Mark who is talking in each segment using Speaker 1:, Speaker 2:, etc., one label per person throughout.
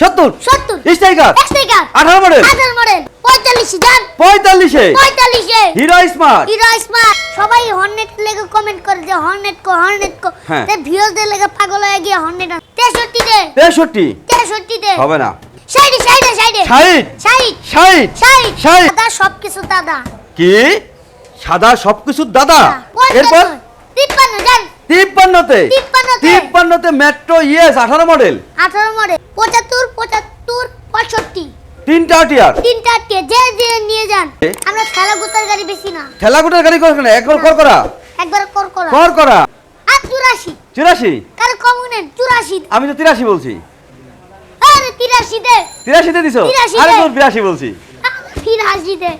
Speaker 1: সত্তর?
Speaker 2: সত্তর।
Speaker 1: Striker
Speaker 2: striker
Speaker 1: আঠারো মডেল
Speaker 2: আঠারো মডেল পঁয়তাল্লিশে যান
Speaker 1: পঁয়তাল্লিশে।
Speaker 2: পঁয়তাল্লিশে।
Speaker 1: Hero smart.
Speaker 2: Hero smart. সবাই হর্নেট লেগে কমেন্ট করে যে হর্নেট কো হর্নেট কো।
Speaker 1: হ্যাঁ।
Speaker 2: তে ভিউজদের লেগে পাগল হয়ে গিয়ে হর্নেট তেষট্টি দে
Speaker 1: তেষট্টি।
Speaker 2: তেষট্টি দে
Speaker 1: হবে না।
Speaker 2: সাইডে সাইডে সাইডে
Speaker 1: ষাট
Speaker 2: সাইড
Speaker 1: ষাট
Speaker 2: সাইড
Speaker 1: ষাট।
Speaker 2: দাদা সবকিছু দাদা।
Speaker 1: কি? সাদা সবকিছু দাদা? এরপর?
Speaker 2: তিপ্পান্ন যান
Speaker 1: তিপ্পান্নতে।
Speaker 2: তিপ্পান্নতে।
Speaker 1: মেট্রো ইয়েস আঠারো মডেল
Speaker 2: আঠারো মডেল পঁচাত্তর পঁচাত্তর পঁয়ষট্টি।
Speaker 1: তিনটা টিয়ার
Speaker 2: তিনটা টিয়া যে যে নিয়ে যান। আমরা গুতার গাড়ি বেশি না।
Speaker 1: গাড়ি না? একবার কর করা
Speaker 2: একবার কর করা
Speaker 1: কর করা
Speaker 2: আর চুরাশি।
Speaker 1: চুরাশি?
Speaker 2: কার কমুনেন চুরাশি।
Speaker 1: আমি তো তিরাশি বলছি।
Speaker 2: আরে তিরাশি দে
Speaker 1: তিরাশিতে দিছো?
Speaker 2: তিরাশিতে।
Speaker 1: আরে তোর বিরাশি বলছি।
Speaker 2: ফিরাশি দে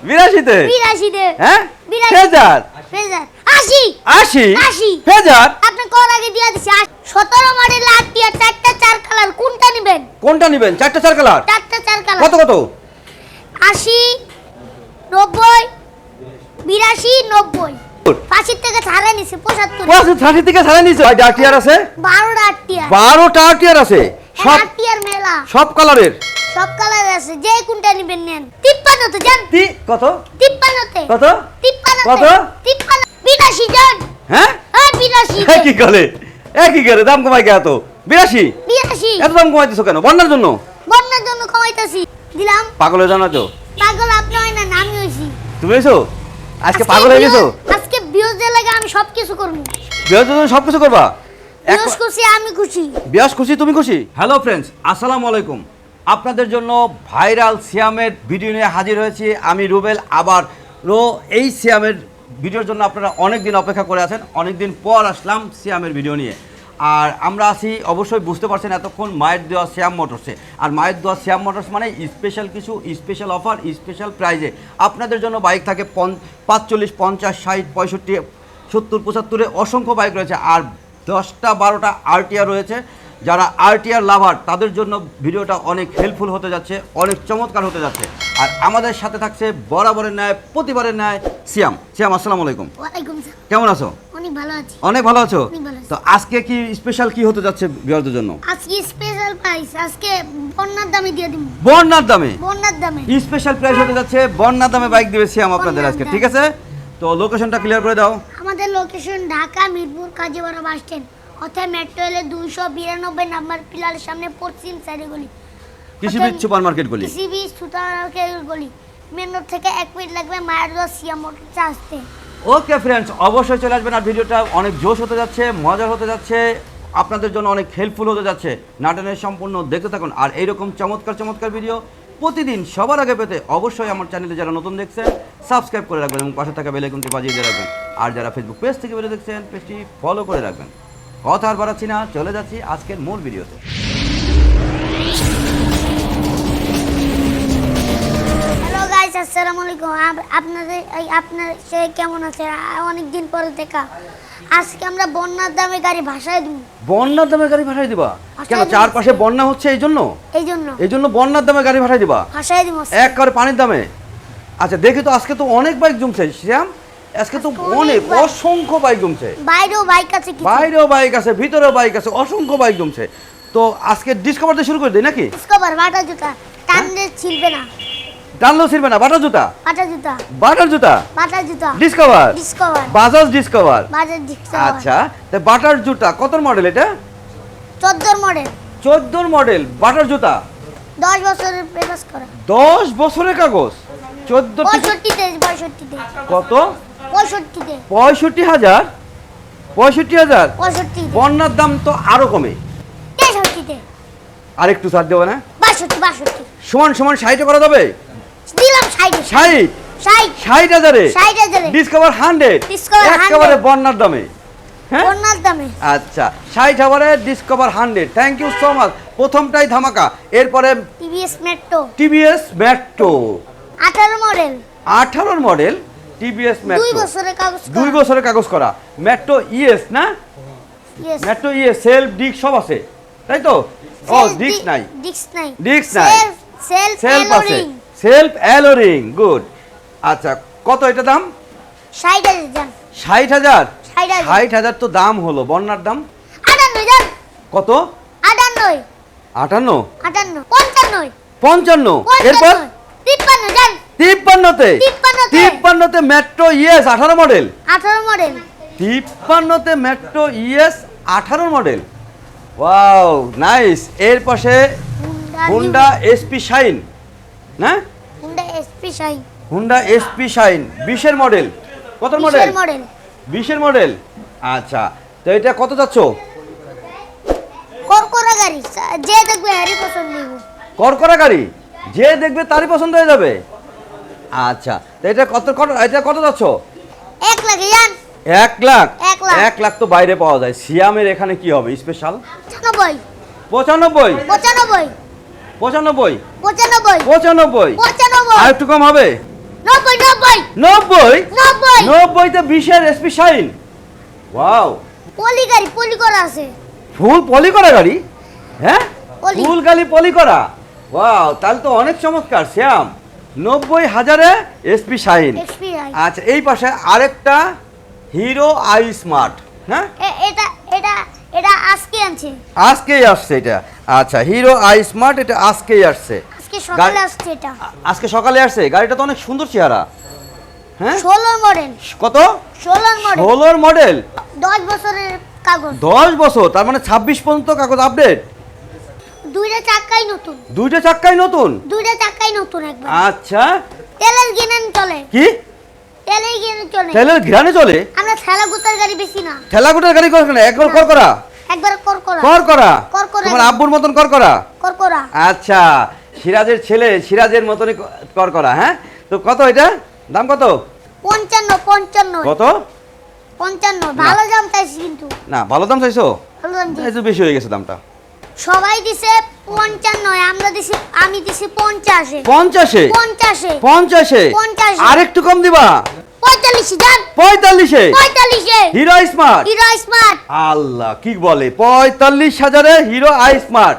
Speaker 1: বিরাশিতে হ্যাঁ ফেজার
Speaker 2: ফেজার আশি
Speaker 1: আশি
Speaker 2: আশি।
Speaker 1: ফেজার
Speaker 2: আপনি কর আগে দিয়ে দিছি সতেরো মডেল আট টিয়া চারটা চার কালার কোনটা নেবেন?
Speaker 1: কোনটা নিবেন? চারটা চার কালার
Speaker 2: চারটা চার কালার
Speaker 1: কত কত?
Speaker 2: আশি নব্বই বিরাশি নব্বই। পাঁচির থেকে ছাড়া নিছে পঁচাত্তর।
Speaker 1: ষাট থেকে সাড়ে নিচে কয়টা টিয়ার। আছে
Speaker 2: বারোটা আট টিয়া
Speaker 1: বারোটা টিয়ার আছে? সব
Speaker 2: আট মেলা।
Speaker 1: সব কালারের?
Speaker 2: সব কালার আছে যে কোনটা নেবেন নেন। যান।
Speaker 1: তি কত? কত?
Speaker 2: তিপ্পান্নতে।
Speaker 1: কত?
Speaker 2: তিপ্পান্ন বিরাশি যান।
Speaker 1: হ্যাঁ?
Speaker 2: হ্যাঁ বিরাশি
Speaker 1: কি করে এ কি করে দাম কমাই কে এত? বিরাশি?
Speaker 2: বিরাশি।
Speaker 1: এত দাম কমাইতেছো কেন? বন্যার জন্য?
Speaker 2: বন্যার জন্য কমাইতেছি। দিলাম।
Speaker 1: পাগল হয়ে জানা তো?
Speaker 2: পাগল আপনি হয় না আমি হইছি
Speaker 1: তুমি এসো আজকে পাগল হয়ে গেছো?
Speaker 2: আজকে বিয়োজ লাগে আমি সব কিছু করব।
Speaker 1: বিয়ের জন্য সব কিছু করবা?
Speaker 2: বিয়োজ খুশি আমি খুশি।
Speaker 1: বিয়াস খুশি তুমি খুশি? হ্যালো ফ্রেন্ডস আসসালামু আলাইকুম আপনাদের জন্য ভাইরাল সিয়ামের ভিডিও নিয়ে হাজির হয়েছি আমি রুবেল আবার। রো এই সিয়ামের ভিডিওর জন্য আপনারা অনেক দিন অপেক্ষা করে আছেন অনেক দিন পর আসলাম সিয়ামের ভিডিও নিয়ে। আর আমরা আছি অবশ্যই বুঝতে পারছেন এতক্ষণ মায়ের দেওয়া শ্যাম মোটরসে আর মায়ের দেওয়া শ্যাম মোটরস মানে স্পেশাল কিছু স্পেশাল অফার স্পেশাল প্রাইজে আপনাদের জন্য বাইক থাকে পঞ্চ পাঁচচল্লিশ পঞ্চাশ ষাট পঁয়ষট্টি সত্তর পঁচাত্তরে অসংখ্য বাইক রয়েছে। আর দশটা বারোটা আরটিআর রয়েছে। যারা আরটিআর লাভার তাদের জন্য ভিডিওটা অনেক হেল্পফুল হতে যাচ্ছে অনেক চমৎকার হতে যাচ্ছে। আর আমাদের সাথে থাকছে বরাবরের ন্যায় প্রতিবারের ন্যায় সিয়াম। সিয়াম আসসালামু আলাইকুম। কেমন আছো?
Speaker 2: অনেক ভালো আছি।
Speaker 1: অনেক ভালো আছো?
Speaker 2: অনেক ভালো আছি।
Speaker 1: তো আজকে কি স্পেশাল কি হতে যাচ্ছে বিয়ারদের জন্য?
Speaker 2: আজকে স্পেশাল প্রাইস আজকে বন্যার দামে দিয়ে দিব।
Speaker 1: বন্যার দামে?
Speaker 2: বন্যার দামে।
Speaker 1: স্পেশাল প্রাইস হতে যাচ্ছে বন্যার দামে বাইক দিবে সিয়াম আপনাদের আজকে ঠিক আছে? তো লোকেশনটা ক্লিয়ার করে দাও।
Speaker 2: আমাদের location Dhaka Mirpur Kazipara bus stand অর্থাৎ মেট্রো রেলের দুইশো বিরানব্বই নাম্বার পিলারের সামনে পশ্চিম সাইডে গলি।
Speaker 1: কৃষিবিদ সুপার মার্কেট গলি।
Speaker 2: কৃষিবি সুতার গলি। মেন রোড থেকে এক মিনিট লাগবে মায়ের দশ সিয়া মোটরসে আসতে।
Speaker 1: ওকে ফ্রেন্ডস অবশ্যই চলে আসবেন আর ভিডিওটা অনেক জোশ হতে যাচ্ছে মজা হতে যাচ্ছে আপনাদের জন্য অনেক হেল্পফুল হতে যাচ্ছে। নাটনের সম্পূর্ণ দেখতে থাকুন। আর এইরকম চমৎকার চমৎকার ভিডিও প্রতিদিন সবার আগে পেতে অবশ্যই আমার চ্যানেলে যারা নতুন দেখছেন সাবস্ক্রাইব করে রাখবেন এবং পাশে থাকা বেলাইকনটি বাজিয়ে দিয়ে রাখবেন। আর যারা ফেসবুক পেজ থেকে বেরিয়ে দেখছেন পেজটি ফলো করে রাখবেন। কথা আর বাড়াচ্ছি না চলে যাচ্ছি আজকের মূল ভিডিওতে।
Speaker 2: হ্যালো গাইস আসসালামু আলাইকুম। আপ- আপনাদের আপনার সে কেমন আছে? অনেক দিন পরে দেখা। আজকে আমরা বন্যার দামে গাড়ি ভাষায় দিব।
Speaker 1: বন্যার দামে গাড়ি ভাড়াই দিবা? কেন চারপাশে বন্যা হচ্ছে এই জন্য
Speaker 2: এই জন্য
Speaker 1: এই জন্য বন্যার দামে গাড়ি ভাড়াই দিবা?
Speaker 2: ভাষায় দিব।
Speaker 1: এক করে পানির দামে? আচ্ছা দেখি তো আজকে তো অনেক বাইক জমছে শ্যাম। আজকে তো
Speaker 2: অনেক
Speaker 1: অসংখ্য বাইক জমছে।
Speaker 2: বাইরেও বাইক আছে
Speaker 1: বাইরেও বাইক আছে ভিতরেও বাইক আছে অসংখ্য বাইক জমছে। তো আজকে ডিসকভার দিয়ে শুরু করে দিই নাকি?
Speaker 2: ডিসকভার বাটা জুতা। টানলে ছিলবে না।
Speaker 1: টানলেও ছিড়বে না বাটার জুতা?
Speaker 2: বাটা জুতা।
Speaker 1: বাটার জুতা?
Speaker 2: বাটা জুতা।
Speaker 1: ডিসকভার
Speaker 2: ডিসকভার
Speaker 1: বাজাজ ডিসকভার
Speaker 2: বাজার ডিসকভার
Speaker 1: আচ্ছা তো বাটার জুতা কত মডেল এটা?
Speaker 2: চোদ্দোর মডেল
Speaker 1: চোদ্দোর মডেল বাটার জুতা?
Speaker 2: দশ বছরের পেপাস করা।
Speaker 1: দশ বছরের কাগজ? চোদ্দ
Speaker 2: পঁয়ষট্টিতে পঁয়ষট্টিতে
Speaker 1: কত?
Speaker 2: পঁয়ষট্টিতে
Speaker 1: পঁয়ষট্টি হাজার? পঁয়ষট্টি হাজার?
Speaker 2: পঁয়ষট্টি
Speaker 1: বন্যার দাম তো আরও কমে।
Speaker 2: তেষট্টিতে
Speaker 1: আর একটু ছাড় দেবো না?
Speaker 2: বাষট্টি বাষট্টি।
Speaker 1: সমান সমান ষাটে করা যাবে?
Speaker 2: দিলাম ষাটে
Speaker 1: ষাট?
Speaker 2: ষাট।
Speaker 1: ষাট হাজারে?
Speaker 2: ষাট হাজারে।
Speaker 1: ডিসকভার হান্ড্রেড
Speaker 2: Discover 100
Speaker 1: একেবারে বন্যার দামে। হ্যাঁ?
Speaker 2: বন্যার দামে।
Speaker 1: আচ্ছা ষাট discover hundred thank you so much প্রথমটাই ধামাকা। এরপরে
Speaker 2: টিভিএস মেট্রো
Speaker 1: টিভিএস মেট্রো
Speaker 2: আঠারো মডেল।
Speaker 1: আঠারোর মডেল টিভিএস
Speaker 2: দুই বছরের কাগজ
Speaker 1: দুই বছরের কাগজ করা। মেট্রো ইএস না?
Speaker 2: Yes
Speaker 1: metro ES self disc সব আছে। তাই তো? ও নাই।
Speaker 2: ডিস্ক নাই।
Speaker 1: Disc নাই।
Speaker 2: সেলফ
Speaker 1: সেলফ আছে। সেলফ অ্যালোরিং গুড আচ্ছা কত এটা দাম?
Speaker 2: ষাট হাজার যান
Speaker 1: ষাট হাজার?
Speaker 2: ষাট হাজার।
Speaker 1: ষাট হাজার তো দাম হলো। বন্যার দাম? কত?
Speaker 2: আটান্নই
Speaker 1: আটান্ন?
Speaker 2: আটান্ন। পঞ্চান্ন।
Speaker 1: পঞ্চান্ন। এরপর?
Speaker 2: পঞ্চান্ন তিপ্পান্ন যান
Speaker 1: তিপ্পান্নতে?
Speaker 2: তিপ্পান্নতে।
Speaker 1: তিপ্পান্নতে মেট্রো ইএস আঠারো মডেল
Speaker 2: আঠারো মডেল
Speaker 1: তিপ্পান্নতে মেট্রো ইএস আঠারো মডেল ওয়াও নাইস এর পাশে হুন্ডা এসপি শাইন না?
Speaker 2: Honda SP Shine
Speaker 1: Honda SP Shine বিশের মডেল কত মডেল
Speaker 2: বিশের মডেল
Speaker 1: আচ্ছা তো এটা কত যাচ্ছ?
Speaker 2: করকরা গাড়ি যে দেখবে হ্যারি পছন্দ
Speaker 1: করকরা গাড়ি? যে দেখবে তারই পছন্দ হয়ে যাবে। আচ্ছা তো এটা কত কত এটা কত যাচ্ছ?
Speaker 2: এক লাগে যান
Speaker 1: এক লাখ?
Speaker 2: এক লাখ।
Speaker 1: তো বাইরে পাওয়া যায়। সিয়ামের এখানে কি হবে? স্পেশাল?
Speaker 2: পঁচানব্বই।
Speaker 1: পঁচানব্বই?
Speaker 2: পঁচানব্বই।
Speaker 1: পঁচানব্বই?
Speaker 2: পঁচানব্বই।
Speaker 1: পঁচানব্বই? আর একটু কম হবে?
Speaker 2: নব্বই নব্বই।
Speaker 1: নব্বই?
Speaker 2: নব্বই।
Speaker 1: নব্বইতে বিশের এসপি শাইন ওয়াও
Speaker 2: পলি গাড়ি পলি করা আছে।
Speaker 1: ফুল পলি করা গাড়ি? হ্যাঁ। ফুল গাড়ি পলি করা? ওয়াও তাহলে তো অনেক চমৎকার শ্যাম। নব্বই হাজারে এসপি শাইন আচ্ছা এই পাশে আরেকটা হিরো আই স্মার্ট হ্যাঁ?
Speaker 2: এটা এটা এটা আজকে আনছে।
Speaker 1: আজকেই আসছে এটা। আচ্ছা হিরো আই স্মার্ট এটা আজকেই আসছে।
Speaker 2: আজকে সকালে আসছে এটা।
Speaker 1: আজকে সকালে আসছে। গাড়িটা তো অনেক সুন্দর চেহারা। হ্যাঁ?
Speaker 2: ষোলোর মডেল।
Speaker 1: কত?
Speaker 2: ষোলোর মডেল।
Speaker 1: ষোলোর মডেল?
Speaker 2: দশ বছরের কাগজ।
Speaker 1: দশ বছর তার মানে ছাব্বিশ পর্যন্ত কাগজ আপডেট?
Speaker 2: দুইটা চাক্কাই নতুন।
Speaker 1: দুইটা চাক্কাই নতুন?
Speaker 2: দুইটা চাক্কাই নতুন একবার।
Speaker 1: আচ্ছা।
Speaker 2: তেলের গিনেন চলে।
Speaker 1: কি?
Speaker 2: তেলের গিনেন চলে।
Speaker 1: তেলের ঘিরানে চলে?
Speaker 2: আমরা ঠেলা গুতার গাড়ি বেশি না।
Speaker 1: ঠেলা ঠেলাগুটার গাড়ি কর না একবার কর করা
Speaker 2: একবার করকরা।
Speaker 1: কর করা
Speaker 2: করকরা।
Speaker 1: তোমার আব্বুর মতন কর করা
Speaker 2: করকরা।
Speaker 1: আচ্ছা। সিরাজের ছেলে সিরাজের মতনই কর করা হ্যাঁ? তো কত এটা? দাম কত?
Speaker 2: পঞ্চান্ন পঞ্চান্ন।
Speaker 1: কত?
Speaker 2: পঞ্চান্ন। ভালো দাম চাইছি কিন্তু।
Speaker 1: না ভালো দাম চাইছো?
Speaker 2: ভালো দাম চাইছো।
Speaker 1: বেশি হয়ে গেছে দামটা।
Speaker 2: সবাই দিছে পঞ্চান্ন আমরা দিছি আমি দিছি পঞ্চাশে।
Speaker 1: পঞ্চাশে?
Speaker 2: পঞ্চাশে।
Speaker 1: পঞ্চাশে?
Speaker 2: পঞ্চাশে।
Speaker 1: আর একটু কম দিবা?
Speaker 2: পঁয়তাল্লিশে যান।
Speaker 1: পঁয়তাল্লিশে?
Speaker 2: পঁয়তাল্লিশে।
Speaker 1: Hero smart?
Speaker 2: Hero smart.
Speaker 1: আল্লাহ কি বলে? পঁয়তাল্লিশ হাজারে হিরো আই স্মার্ট।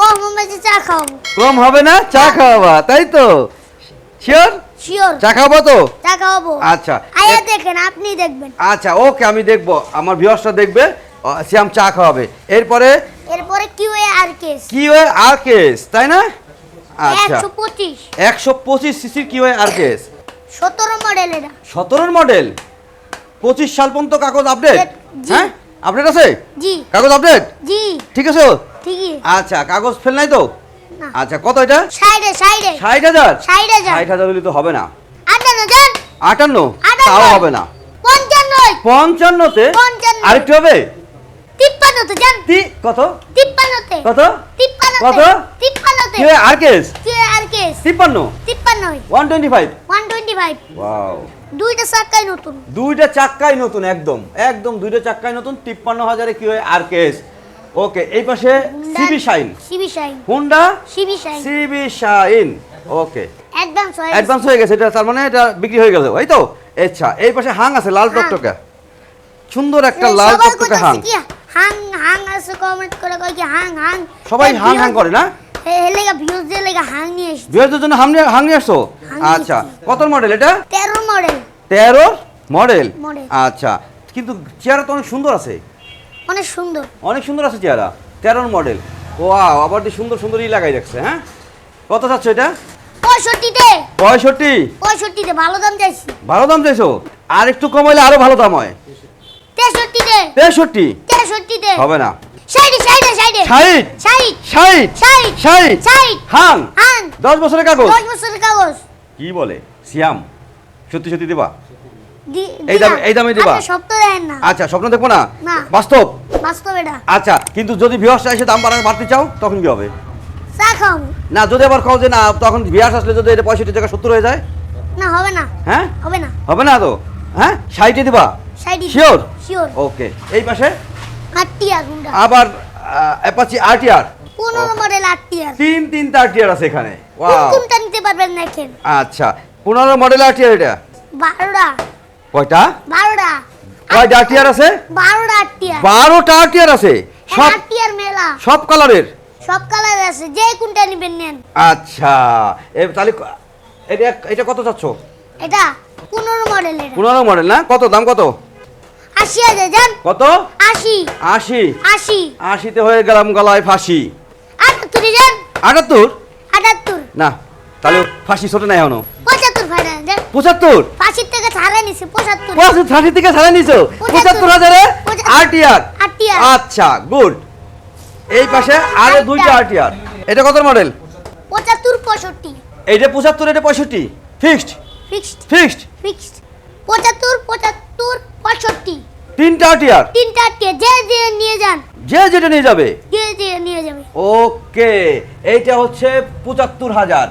Speaker 2: কম মেজে চা খাওয়াবো।
Speaker 1: কম হবে না? চা খাওয়াবা তাই তো? শিওর
Speaker 2: শিওর
Speaker 1: চা খাওয়াবো তো?
Speaker 2: চা খাওয়াবো।
Speaker 1: আচ্ছা।
Speaker 2: আয়া দেখেন আপনি দেখবেন।
Speaker 1: আচ্ছা ওকে আমি দেখব। আমার ভিউয়ার্সরা দেখবে শ্যাম চা খাওয়াবে। এরপরে
Speaker 2: এরপরে Keeway R KS
Speaker 1: Keeway R KS তাই না? আচ্ছা।
Speaker 2: একশো পঁচিশ।
Speaker 1: একশো পঁচিশ সিসির কি ওয়ে আর কেস
Speaker 2: সতেরো মডেল এটা
Speaker 1: সতেরোর মডেল? পঁচিশ সাল পর্যন্ত কাগজ আপডেট হ্যাঁ? আপডেট আছে?
Speaker 2: জি।
Speaker 1: কাগজ আপডেট
Speaker 2: জি।
Speaker 1: ঠিক আছে?
Speaker 2: ঠিকই।
Speaker 1: আচ্ছা কাগজ ফেল নাই তো? আচ্ছা কত এটা?
Speaker 2: সাইডে সাইডে
Speaker 1: ষাট হাজার?
Speaker 2: ষাট হাজার।
Speaker 1: হাজার হলে তো হবে না।
Speaker 2: আটান্ন যান
Speaker 1: আটান্ন?
Speaker 2: আটান্ন।
Speaker 1: তাও হবে না।
Speaker 2: পঞ্চান্ন।
Speaker 1: পঞ্চান্নতে?
Speaker 2: পঞ্চান্ন।
Speaker 1: আরেকটু হবে?
Speaker 2: তিপ্পান্নতে যান
Speaker 1: তি কত? কত?
Speaker 2: তিপ্পান্নতে।
Speaker 1: কত?
Speaker 2: তিপ্পান্নতে।
Speaker 1: কি আর কেস
Speaker 2: এ আর কেস
Speaker 1: তিপ্পান্ন।
Speaker 2: তিপ্পান্ন।
Speaker 1: One twenty five.
Speaker 2: One twenty five.
Speaker 1: Wow.
Speaker 2: দুইটা নতুন।
Speaker 1: দুইটা নতুন একদম। একদম দুইটা নতুন তিপ্পান্ন হাজারে কি হয়? আর কেস ওকে এই পাশে CB Shine.
Speaker 2: CB Shine.
Speaker 1: Honda?
Speaker 2: CB Shine.
Speaker 1: CB Shine. Okay.
Speaker 2: Advance হয়ে।
Speaker 1: অ্যাডভান্স হয়ে গেছে। এটা তার মানে এটা বিক্রি হয়ে গেছে। এই তো? আচ্ছা এই পাশে হাং আছে লাল। টকটকে। সুন্দর একটা লাল টকটকে হাং।
Speaker 2: কি, হাং হাং আছে কমেন্ট করে কয় কি হাং হাং।
Speaker 1: সবাই হাং হাং করে না?
Speaker 2: ভিউজ দিয়ে হাং নিয়ে এসছি।
Speaker 1: বিয়ের জন্য হাং নিয়ে হাং নিয়ে আসছো? আচ্ছা কত মডেল এটা?
Speaker 2: তেরো মডেল
Speaker 1: তেরো মডেল আচ্ছা কিন্তু চেহারা তো অনেক সুন্দর আছে।
Speaker 2: অনেক সুন্দর।
Speaker 1: অনেক সুন্দর আছে চেহারা। তেরোর মডেল ও আবার দিয়ে সুন্দর সুন্দরই লাগাই রাখছে হ্যাঁ? কত চাচ্ছ এটা?
Speaker 2: পঁয়ষট্টিতে।
Speaker 1: পঁয়ষট্টি।
Speaker 2: পঁয়ষট্টিতে ভালো দাম চাইছি।
Speaker 1: ভালো দাম চাইছো? আর একটু কমাইলে আরও ভালো দাম হয়। তেষট্টি হবে না। ষাট ষাট ষাট হাং?
Speaker 2: হাং।
Speaker 1: দশ বছরের কাগজ?
Speaker 2: দশ বছরের কাগজ।
Speaker 1: কি বলে? সিয়াম। সত্যি সত্যি দিবা? এই দামে- এই দামে দিবা?
Speaker 2: আপনি দেন না।
Speaker 1: আচ্ছা স্বপ্ন দেখব না?
Speaker 2: না।
Speaker 1: বাস্তব?
Speaker 2: বাস্তব এটা।
Speaker 1: আচ্ছা কিন্তু যদি এসে দাম বাড়ানো বাড়তে চাও তখন কি হবে?
Speaker 2: চা খাও।
Speaker 1: না যদি আবার খাও যে না তখন আসলে যদি এটা পঁয়ষট্টি টাকা সত্তর হয়ে যায়?
Speaker 2: না হবে না।
Speaker 1: হ্যাঁ?
Speaker 2: হবে না।
Speaker 1: হবে না তো? হ্যাঁ? ষাটে দিবা? Sure?
Speaker 2: শিওর
Speaker 1: ওকে এই পাশে? আবার অ্যাপাচি আরটিআর
Speaker 2: মডেল
Speaker 1: তিন তিনটা আরটিআর আছে এখানে। ওয়াও
Speaker 2: কোনটা নিতে পারবেন দেখেন
Speaker 1: আচ্ছা। পনেরো মডেল আরটিআর এটা?
Speaker 2: বারোটা।
Speaker 1: কয়টা?
Speaker 2: বারোটা।
Speaker 1: কয়টা আরটিআর আছে? আরটিআর সব
Speaker 2: আর মেলা।
Speaker 1: সব কালারের
Speaker 2: সব কালার আছে। যে কোনটা নিবেন নেন।
Speaker 1: আচ্ছা। এ তাহলে এটা এটা কত চাচ্ছ?
Speaker 2: এটা পনেরো মডেল এটা
Speaker 1: পনেরো মডেল না? কত? দাম কত?
Speaker 2: আশি হাজার যান
Speaker 1: কত?
Speaker 2: আশি।
Speaker 1: আশি?
Speaker 2: আশি।
Speaker 1: আশিতে হয়ে গেলাম গলায় ফাঁসি।
Speaker 2: আটাত্তর
Speaker 1: আটাত্তর?
Speaker 2: আটাত্তর।
Speaker 1: না তাহলে ফাঁসি ছোট নাই এখনও।
Speaker 2: পঁচাত্তর ফাইনাল
Speaker 1: পঁচাত্তর?
Speaker 2: ফাঁসির থেকে ছাড়া নিছে পঁচাত্তর।
Speaker 1: পঁচাত্তর ফাঁসি থেকে ছাড়া নিছো?
Speaker 2: পঁচাত্তর।
Speaker 1: হাজারে? আরটিআর?
Speaker 2: আরটিআর।
Speaker 1: আচ্ছা গুড। এই পাশে আরও
Speaker 2: আরেকটা।
Speaker 1: দুইটা আরটিআর। এটা কত মডেল?
Speaker 2: পঁচাত্তর পঁয়ষট্টি।
Speaker 1: এইটা পঁচাত্তর এটা পঁয়ষট্টি। ফিক্সড
Speaker 2: ফিক্সড
Speaker 1: ফিক্সড
Speaker 2: ফিক্সড পঁচাত্তর পঁচাত্তর পঁয়ষট্টি।
Speaker 1: তিনটা আরটিআর
Speaker 2: তিনটা কে? যে যে নিয়ে যান।
Speaker 1: যে যেটা নিয়ে যাবে?
Speaker 2: যে যে নিয়ে যাবে।
Speaker 1: ওকে এইটা হচ্ছে পঁচাত্তর হাজার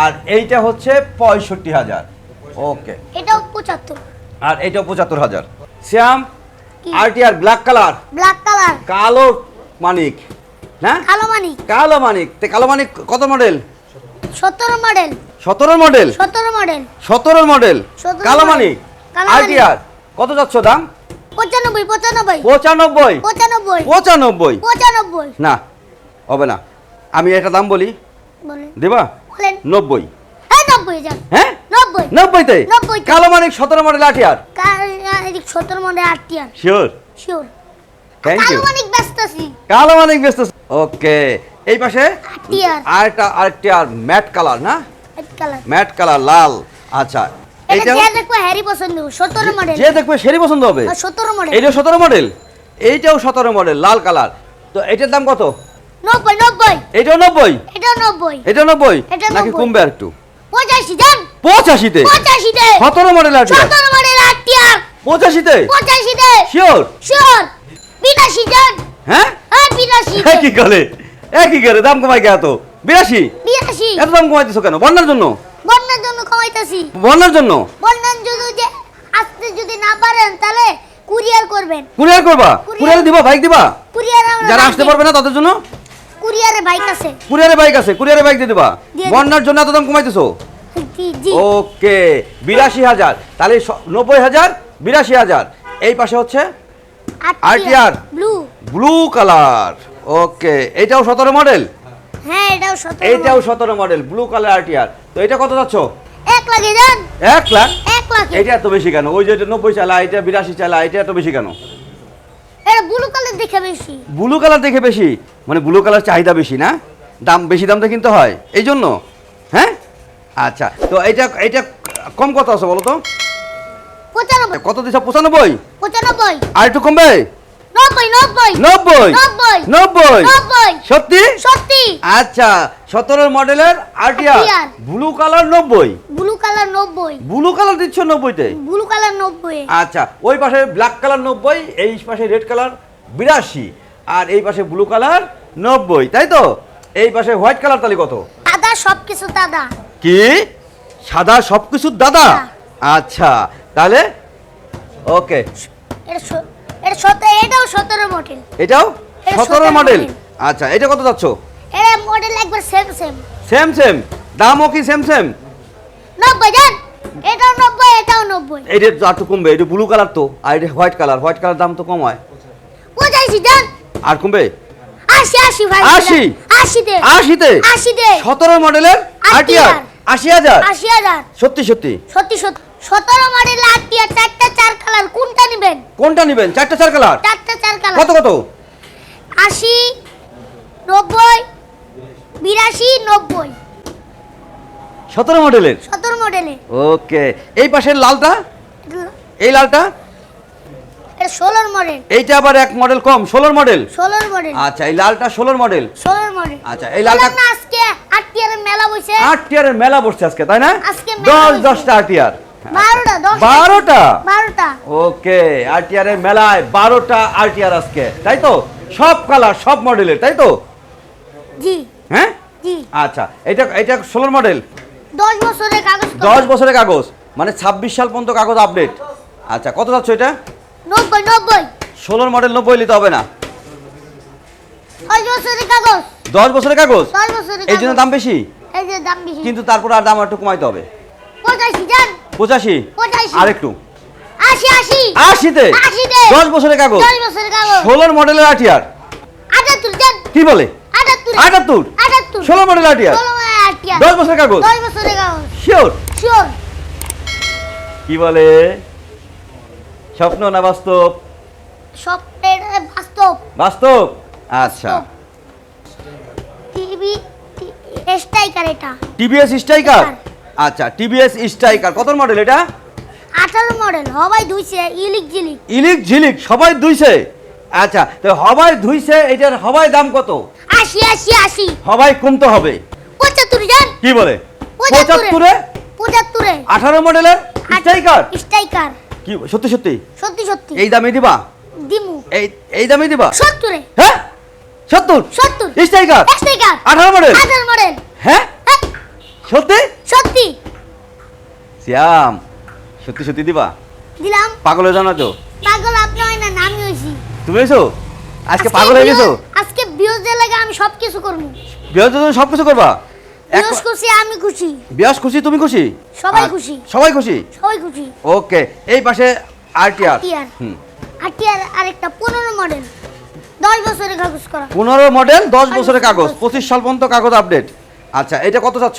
Speaker 1: আর এইটা হচ্ছে পঁয়ষট্টি হাজার। ওকে।
Speaker 2: এটাও পঁচাত্তর।
Speaker 1: আর এইটা পঁচাত্তর হাজার। শ্যাম
Speaker 2: কি?
Speaker 1: RTR black colour
Speaker 2: black colour
Speaker 1: কালো মানিক হ্যাঁ?
Speaker 2: কালো মানিক।
Speaker 1: কালো মানিক। তে কালো মানিক কত মডেল
Speaker 2: সতেরো মডেল
Speaker 1: সতেরো মডেল
Speaker 2: সতেরো মডেল
Speaker 1: সতেরো মডেল
Speaker 2: 17
Speaker 1: কালো
Speaker 2: model।
Speaker 1: মানিক
Speaker 2: কালো মানিক।
Speaker 1: আরটিআর কত যাচ্ছ দাম?
Speaker 2: পঁচানব্বই পঁচানব্বই।
Speaker 1: পঁচানব্বই?
Speaker 2: পঁচানব্বই।
Speaker 1: পঁচানব্বই?
Speaker 2: পঁচানব্বই।
Speaker 1: না হবে না। আমি একটা দাম বলি। দেবা? নব্বই।
Speaker 2: হ্যাঁ নব্বই
Speaker 1: হ্যাঁ?
Speaker 2: নব্বই।
Speaker 1: নব্বইতে
Speaker 2: নব্বই।
Speaker 1: কালো মানিক সতেরো মডেল আটিয়ার
Speaker 2: সতেরো model RTR
Speaker 1: sure
Speaker 2: sure
Speaker 1: thank you
Speaker 2: আছি।
Speaker 1: কালো মানিক ব্যস্ত ওকে এই পাশে আরেকটা আরেকটি আর ম্যাট কালার না? ম্যাট কালার লাল। আচ্ছা
Speaker 2: এটা যে দেখব? হ্যারি পছন্দ সতেরো মডেল
Speaker 1: যে দেখবে সেরই পছন্দ হবে।
Speaker 2: সতেরো মডেল
Speaker 1: এইটা সতেরো মডেল এইটাও সতেরো মডেল লাল কালার তো এটার দাম কত?
Speaker 2: নব্বই নব্বই।
Speaker 1: এইটাও নব্বই?
Speaker 2: এটাও নব্বই।
Speaker 1: এটা নব্বই?
Speaker 2: এটা
Speaker 1: নাকি
Speaker 2: 90
Speaker 1: কমবে আর একটু?
Speaker 2: পঁচাশি যান
Speaker 1: পঁচাশিতে?
Speaker 2: পঁচাশিতে।
Speaker 1: সতেরো মডেল আর
Speaker 2: সতেরো মডেল আটটি আর
Speaker 1: পঁচাশিতে?
Speaker 2: পঁচাশিতে।
Speaker 1: শিওর
Speaker 2: শিওর বিরাশি যান
Speaker 1: হ্যাঁ?
Speaker 2: হ্যাঁ বিরাশি।
Speaker 1: কি করে একই করে দাম কমাই কে এত? বিরাশি?
Speaker 2: বিরাশি।
Speaker 1: এত দাম কমাইতেছো কেন? বন্যার জন্য?
Speaker 2: বন্যার জন্য কমাইতেছি।
Speaker 1: বন্যার জন্য?
Speaker 2: বন্যার যদি যে আসতে যদি না পারেন তাহলে কুরিয়ার করবেন।
Speaker 1: কুরিয়ার করবা? কুরিয়ারে দিবা? বাইক দিবা?
Speaker 2: কুরিয়ার
Speaker 1: যারা আসতে পারবে না তাদের জন্য?
Speaker 2: কুরিয়ারে বাইক আছে।
Speaker 1: কুরিয়ারে বাইক আছে কুরিয়ারে বাইক দিয়ে দিবা। বন্যার জন্য এত দাম কমাইতেছো?
Speaker 2: জি জি।
Speaker 1: ওকে বিরাশি হাজার। তাহলে নব্বই হাজার বিরাশি হাজার। এই পাশে হচ্ছে RTR
Speaker 2: blue.
Speaker 1: Blue colour. Okay এটাও সতেরো মডেল?
Speaker 2: হ্যাঁ এটাও সতেরো
Speaker 1: এইটাও সতেরো মডেল ব্লু কালার আরটিআর তো এটা কত যাচ্ছ?
Speaker 2: এক লাগে যান।
Speaker 1: এক লাখ?
Speaker 2: এক লাখে।
Speaker 1: এটা এত বেশি কেন? ওই যে এটা নব্বই চালা এটা বিরাশি চালা এটা এত বেশি কেন?
Speaker 2: এটা ব্লু কালার দেখে বেশি।
Speaker 1: ব্লু কালার দেখে বেশি? মানে ব্লু কালার চাহিদা বেশি না? দাম বেশি দামটা কিনতে হয়। এই জন্য? হ্যাঁ? আচ্ছা তো এটা এটা কম কত আছে বলো তো?
Speaker 2: পঁচানব্বই।
Speaker 1: কত দিচ্ছ পঁচানব্বই?
Speaker 2: পঁচানব্বই।
Speaker 1: আর একটু কমবে?
Speaker 2: নব্বই নব্বই।
Speaker 1: সত্যি?
Speaker 2: সত্যি।
Speaker 1: আচ্ছা সতেরো মডেলের আরটিআর ব্লু কালার নব্বই?
Speaker 2: ব্লু কালার নব্বই।
Speaker 1: ব্লু কালার দিচ্ছ নব্বইতে?
Speaker 2: ব্লু কালার নব্বই।
Speaker 1: আচ্ছা ওই পাশে ব্ল্যাক কালার নব্বই এই পাশে রেড কালার বিরাশি। আর এই পাশে ব্লু কালার নব্বই তাই তো? এই পাশে হোয়াইট কালার তাহলে কত?
Speaker 2: দাদা সব কিছু দাদা।
Speaker 1: কি? সাদা সব কিছুর দাদা?
Speaker 2: হ্যাঁ।
Speaker 1: আচ্ছা তাহলে ওকে
Speaker 2: এটা সতেরো এটাও সতেরো মডেল
Speaker 1: এটাও সতেরো
Speaker 2: 17
Speaker 1: মডেল আচ্ছা এটা কত যাচ্ছ
Speaker 2: এটা মডেল একবার সেম সেম
Speaker 1: সেম সেম দামও কি সেম সেম
Speaker 2: নব্বই জান। এটাও নব্বই এটাও নব্বই।
Speaker 1: এটা একটু কমবে এটা ব্লু কালার তো আর এটা হোয়াইট কালার হোয়াইট কালার দাম তো কম হয়।
Speaker 2: পঁচাশি জান।
Speaker 1: আর কমবে?
Speaker 2: আশি আশি ভাই
Speaker 1: আশি?
Speaker 2: আশিতে।
Speaker 1: আশিতে?
Speaker 2: আশিতে।
Speaker 1: সতেরো মডেলের আরটিআর আশি হাজার?
Speaker 2: আশি হাজার।
Speaker 1: সত্যি সত্যি?
Speaker 2: সত্যি সত্যি। সতেরো মডেল আর চারটা চার কালার কোনটা নেবেন?
Speaker 1: কোনটা নেবেন? চারটা চার কালার?
Speaker 2: চারটা চার কালার।
Speaker 1: কত কত?
Speaker 2: আশি নব্বই বিরাশি নব্বই।
Speaker 1: সতেরো মডেলের?
Speaker 2: সতেরো মডেলে
Speaker 1: ওকে। এই পাশের লালটা? এই লালটা?
Speaker 2: এটা ষোলোর মডেল
Speaker 1: এইটা আবার এক মডেল কম ষোলোর মডেল
Speaker 2: ষোলোর মডেল
Speaker 1: আচ্ছা এই লালটা ষোলোর মডেল
Speaker 2: ষোলোর মডেল
Speaker 1: আচ্ছা, এই লালটা-
Speaker 2: আজকে আটটি আর মেলা বসে।
Speaker 1: আট টিয়ারের মেলা বসছে আজকে তাই না?
Speaker 2: আজকে মেলা
Speaker 1: দশ
Speaker 2: হয়েছে।
Speaker 1: দশটা আট
Speaker 2: বারোটা
Speaker 1: ওকে মেলায় বারোটা আর টিয়ার আজকে তাই তো? সব কালার সব মডেলের তাই তো?
Speaker 2: জি।
Speaker 1: হ্যাঁ?
Speaker 2: জি।
Speaker 1: আচ্ছা এটা এটা ষোলোর মডেল
Speaker 2: দশ বছরের কাগজ
Speaker 1: দশ বছরের কাগজ মানে ছাব্বিশ সাল পর্যন্ত কাগজ আপডেট আচ্ছা কত যাচ্ছে এটা?
Speaker 2: নব্বই নব্বই।
Speaker 1: ষোলোর মডেল নব্বই নিতে হবে না।
Speaker 2: দশ বছরের কাগজ?
Speaker 1: এই জন্য দাম বেশি? কিন্তু তারপর আর দাম একটু কমাইতে হবে।
Speaker 2: পঁচাশি
Speaker 1: আর একটু।
Speaker 2: আশি আশি।
Speaker 1: আশিতে? দশ বছরের কাগজ? ষোলোর মডেলের আটিয়ার? কি বলে?
Speaker 2: আটাত্তর।
Speaker 1: ষোলো মডেল আটিয়ার? দশ বছরের কাগজ? শিওর কি বলে? স্বপ্ন না বাস্তব?
Speaker 2: স্বপ্নের বাস্তব।
Speaker 1: বাস্তব? আচ্ছা।
Speaker 2: টিভি স্ট্রাইকার এটা।
Speaker 1: TVS Stryker. আচ্ছা টিভিএস স্ট্রাইকার। কত মডেল এটা?
Speaker 2: আঠারো মডেল হবাই দুইছে ইলিক জিলিক
Speaker 1: ইলিক ঝিলিক সবাই ধুইছে। আচ্ছা তো হবাই ধুইছে এটার হবাই দাম কত?
Speaker 2: আশি আশি আশি।
Speaker 1: হবাই কমতে হবে।
Speaker 2: পঁচাত্তর জান।
Speaker 1: কি বলে?
Speaker 2: পঁচাত্তরে।
Speaker 1: পঁচাত্তরে?
Speaker 2: পঁচাত্তরে।
Speaker 1: আঠারো মডেলের স্ট্রাইকার?
Speaker 2: স্ট্রাইকার।
Speaker 1: কি সত্যি সত্যি?
Speaker 2: সত্যি সত্যি।
Speaker 1: এই দামে দিবা?
Speaker 2: দিমু।
Speaker 1: এই এই দামে দিবা?
Speaker 2: সত্তরে।
Speaker 1: হ্যাঁ? সত্তর?
Speaker 2: সত্তর।
Speaker 1: স্ট্রাইকার
Speaker 2: স্ট্রাইকার
Speaker 1: আঠারো মডেল?
Speaker 2: আঠারো মডেল।
Speaker 1: হ্যাঁ?
Speaker 2: হ্যাঁ,
Speaker 1: সত্যি?
Speaker 2: সত্যি।
Speaker 1: শ্যাম সত্যি সত্যি দিবা?
Speaker 2: দিলাম।
Speaker 1: পাগল হয়ে জানা তো?
Speaker 2: পাগল আপনি হয় না হইছি
Speaker 1: তুমি আজকে পাগল হয়ে গেছো?
Speaker 2: আজকে বিয়োজের লাগে আমি সব কিছু করব।
Speaker 1: বিয়াস সব কিছু করবা?
Speaker 2: বিয়োজ খুশি আমি খুশি।
Speaker 1: বিয়াস খুশি তুমি খুশি?
Speaker 2: সবাই খুশি।
Speaker 1: সবাই খুশি?
Speaker 2: সবাই খুশি।
Speaker 1: ওকে এই পাশে আরটিআর। হুম।
Speaker 2: আটি আর আরেকটা পনেরো মডেল দশ বছরের কাগজ করা।
Speaker 1: পনেরো মডেল দশ
Speaker 2: দশ
Speaker 1: বছরের কাগজ।
Speaker 2: বছর।
Speaker 1: পঁচিশ সাল পর্যন্ত কাগজ আপডেট আচ্ছা এটা কত চাচ্ছ?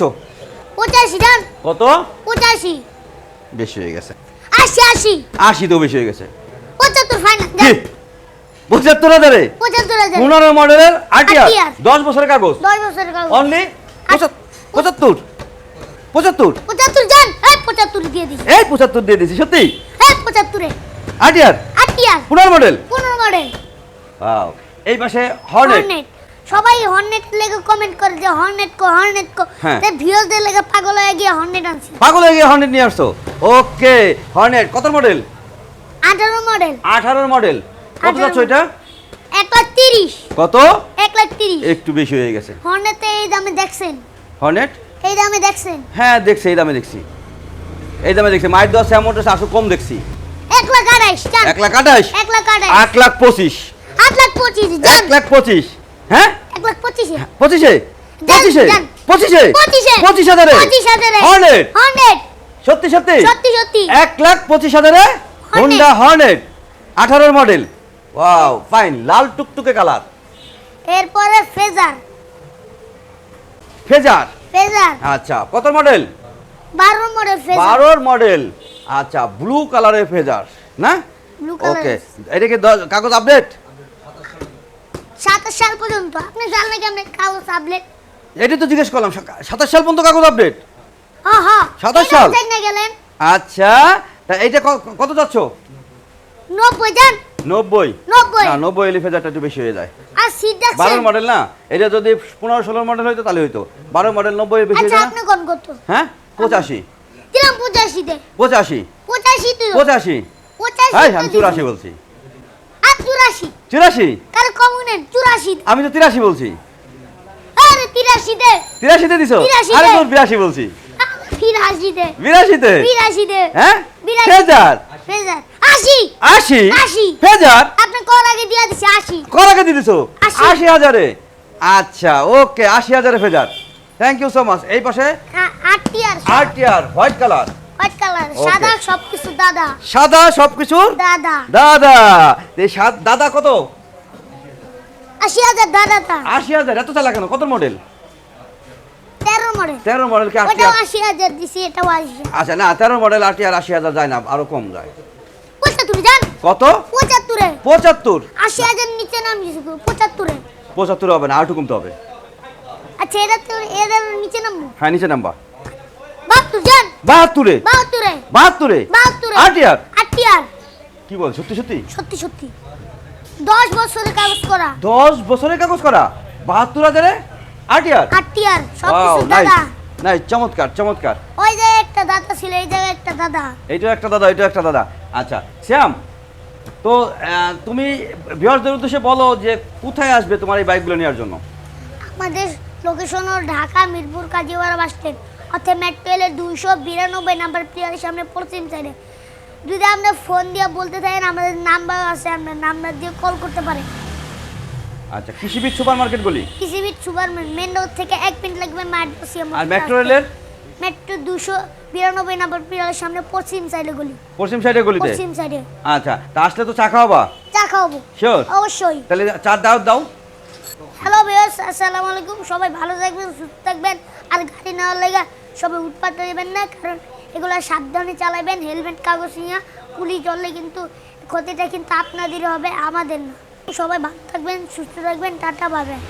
Speaker 2: পঁচাশি ডান।
Speaker 1: কত?
Speaker 2: পঁচাশি।
Speaker 1: বেশি হয়ে গেছে।
Speaker 2: আশি আশি।
Speaker 1: আশি তো বেশি হয়ে গেছে।
Speaker 2: পঁচাত্তর ফাইনাল
Speaker 1: পঁচাত্তর হাজারে? পনেরো মডেলের আরটিআর।
Speaker 2: RTR
Speaker 1: দশ বছরের কাগজ।
Speaker 2: দশ বছরের কাগজ।
Speaker 1: অনলি পঁচাত্তর। পঁচাত্তর।
Speaker 2: পঁচাত্তর জান। হ্যাঁ পঁচাত্তর দিয়ে দিছি।
Speaker 1: এই পঁচাত্তর দিয়ে দিছি সত্যি?
Speaker 2: হ্যাঁ পঁচাত্তরে।
Speaker 1: আরটিআর
Speaker 2: আটি আর
Speaker 1: পনেরো মডেল?
Speaker 2: পনেরো মডেল।
Speaker 1: ওয়াও। এই পাশে হর্নেট।
Speaker 2: সবাই হর্নেট লেগে কমেন্ট করে যে হর্নেট কো হর্নেট কো।
Speaker 1: হ্যাঁ।
Speaker 2: তাই ভিউজদের লেগে পাগল হয়ে গিয়ে হর্নেট আনছি।
Speaker 1: পাগল হয়ে গিয়ে হর্নেট নিয়ে আসছো? Okay Hornet. কত মডেল?
Speaker 2: আঠারো মডেল।
Speaker 1: আঠারোর মডেল। কত
Speaker 2: 18
Speaker 1: যাচ্ছ এটা?
Speaker 2: এক লাখ তিরিশ।
Speaker 1: কত?
Speaker 2: এক লাখ তিরিশ।
Speaker 1: একটু বেশি হয়ে গেছে।
Speaker 2: হর্নেটে এই দামে দেখছেন।
Speaker 1: হর্নেট?
Speaker 2: এই দামে দেখছেন?
Speaker 1: হ্যাঁ দেখছি এই দামে দেখছি। এই দামে দেখছি মায়ের দশ অ্যামাউন্ট আসো কম দেখছি।
Speaker 2: এক লাখ আড়াইশ
Speaker 1: এক লাখ আঠাশ?
Speaker 2: এক লাখ আড়াইশ
Speaker 1: আট লাখ পঁচিশ।
Speaker 2: আট লাখ পঁচিশ
Speaker 1: এক লাখ পঁচিশ। হ্যাঁ?
Speaker 2: এক লাখ পঁচিশে।
Speaker 1: পঁচিশে? পঁচিশে? পঁচিশে?
Speaker 2: পঁচিশে।
Speaker 1: পঁচিশ হাজারে?
Speaker 2: পঁচিশ হাজারে।
Speaker 1: হর্নেট?
Speaker 2: হর্নেট?
Speaker 1: সত্যি সত্যি?
Speaker 2: সত্যি সত্যি।
Speaker 1: এক লাখ পঁচিশ হাজারে? Honda Hornet. আঠারোর মডেল। Wow fine. লাল টুকটুকে কালার।
Speaker 2: এরপরে ফেজার।
Speaker 1: ফেজার?
Speaker 2: ফেজার।
Speaker 1: আচ্ছা কত মডেল
Speaker 2: বারো মডেল ফেজার।
Speaker 1: বারোর মডেল আচ্ছা ব্লু কালারের ফেজার না?
Speaker 2: ব্লু
Speaker 1: ওকে এটা কি কাগজ আপডেট
Speaker 2: সাতাশ সাল পর্যন্ত। আপনি জানলে কি আপনি কাগজ আপডেট
Speaker 1: এটা তো জিজ্ঞেস করলাম সা- সাতাশ সাল পর্যন্ত কাগজ আপডেট
Speaker 2: হ্যাঁ হ্যাঁ।
Speaker 1: সাতাশ
Speaker 2: এটা
Speaker 1: সাল?
Speaker 2: গেলেন?
Speaker 1: আচ্ছা তা এইটা কত যাচ্ছ?
Speaker 2: নব্বই যান
Speaker 1: নব্বই?
Speaker 2: নব্বই?
Speaker 1: না নব্বই একটু বেশি হয়ে যায়।
Speaker 2: আর সিট দেখছেন
Speaker 1: বারোর মডেল না? এটা যদি পনেরো ষোলোর মডেল হইতো তাহলে হইতো। বারো মডেল নব্বই বেশি হয়ে
Speaker 2: আচ্ছা আপনি কোন কত
Speaker 1: হ্যাঁ? পঁচাশি।
Speaker 2: দিলাম
Speaker 1: পঁচাশি
Speaker 2: পঁচাশি। তো
Speaker 1: পঁচাশি।
Speaker 2: পঁচাশি
Speaker 1: হ্যাঁ আমি। চুরাশি বলছি।
Speaker 2: আর চুরাশি?
Speaker 1: চুরাশি?
Speaker 2: কমুনেন চুরাশি।
Speaker 1: আমি তো তিরাশি বলছি।
Speaker 2: আরে তিরাশিতে
Speaker 1: তিরাশিতে দিছো?
Speaker 2: তিরাশিতে।
Speaker 1: আরে তোর বিরাশি বলছি।
Speaker 2: দে।
Speaker 1: বিরাশিতে হ্যাঁ?
Speaker 2: বিরাশি।
Speaker 1: ফেজার
Speaker 2: ফেজার আশি।
Speaker 1: আশি?
Speaker 2: আশি।
Speaker 1: ফেজার
Speaker 2: আপনি কল আগে দিয়ে দিছে আশি।
Speaker 1: কর আগে দিয়ে দিছো?
Speaker 2: আশি।
Speaker 1: আশি হাজারে? আচ্ছা ওকে আশি হাজারে Fazer thank you so much এই পাশে?
Speaker 2: RTR.
Speaker 1: R T R white colour.
Speaker 2: White colour সাদা সবকিছু দাদা।
Speaker 1: সাদা
Speaker 2: দাদা।
Speaker 1: দাদা। এই দাদা কত?
Speaker 2: আশি হাজার দাদা
Speaker 1: আশি হাজার এত চালা কেন? কত মডেল
Speaker 2: তেরো মডেল
Speaker 1: তেরো মডেল আশি হাজার?
Speaker 2: আশি হাজার দিছি এটাও আশি।
Speaker 1: আচ্ছা না তেরো মডেল আর টি আর আশি হাজার যায় না আরও কম যায়।
Speaker 2: পঁচাত্তর জান
Speaker 1: কত?
Speaker 2: পঁচাত্তরে।
Speaker 1: পঁচাত্তর?
Speaker 2: আশি হাজার নিচে নাম দিছি পঁচাত্তরে।
Speaker 1: পঁচাত্তর হবে না আরটু কমতে হবে।
Speaker 2: আচ্ছা এটা তো এদের নিচে নামবো?
Speaker 1: হ্যাঁ নিচে নাম্বার
Speaker 2: বাহাত্তর জান
Speaker 1: বাহাত্তরে?
Speaker 2: বাহাত্তরে।
Speaker 1: বাহাত্তরে?
Speaker 2: বাহাত্তরে।
Speaker 1: আর টি আর?
Speaker 2: আটটি আর।
Speaker 1: কি বল সত্যি সত্যি?
Speaker 2: সত্যি সত্যি। দশ বছরের কাগজ করা।
Speaker 1: দশ বছরের কাগজ করা? বাহাত্তর হাজারে? আর টি আর?
Speaker 2: আটটি আর সব কিছু দাদা।
Speaker 1: Nice, চমৎকার চমৎকার।
Speaker 2: ওই জায়গায় একটা দাদা ছিল এই জায়গায় একটা দাদা।
Speaker 1: এইটাও একটা দাদা এইটাও একটা দাদা। আচ্ছা শ্যাম তো তুমি ভিউয়ার্সদের উদ্দেশ্যে বলো যে কোথায় আসবে তোমার এই বাইকগুলো নেওয়ার জন্য?
Speaker 2: আমাদের লোকেশন হল ঢাকা মিরপুর কাজীপাড়া বাস স্ট্যান্ড অর্থাৎ মেট্রো রেলের দুইশো বিরানব্বই নাম্বার প্লেয়ারের সামনে পশ্চিম সাইডে যদি আপনি ফোন দিয়ে বলতে থাকেন আমাদের নাম্বার আছে আপনার নাম্বার দিয়ে কল করতে পারেন
Speaker 1: আচ্ছা কৃষিবিদ সুপার মার্কেট বলি?
Speaker 2: কৃষিবিদ সুপার মেন রোড থেকে এক মিনিট লাগবে মার্ডোসিয়াম
Speaker 1: আর মেট্রো রেলের
Speaker 2: মেট্রো দুশো বিরানব্বই নাম্বার প্লেয়ারের সামনে পশ্চিম সাইডে গলি।
Speaker 1: পশ্চিম সাইডে গলিতে?
Speaker 2: পশ্চিম সাইডে
Speaker 1: আচ্ছা তা আসলে তো চা খাওয়াবা?
Speaker 2: চা খাওয়াবো।
Speaker 1: শিওর
Speaker 2: অবশ্যই।
Speaker 1: তাহলে চা দাও দাও।
Speaker 2: হ্যালো বেয়স আসসালামু আলাইকুম। সবাই ভালো থাকবেন সুস্থ থাকবেন। আর গাড়ি নেওয়ার লেগে সবাই উৎপাত দেবেন না কারণ এগুলো সাবধানে চালাবেন হেলমেট কাগজ নিয়ে পুলিশ ধরলে কিন্তু ক্ষতিটা কিন্তু আপনাদেরই হবে আমাদের না। সবাই ভালো থাকবেন সুস্থ থাকবেন টাটা পাবেন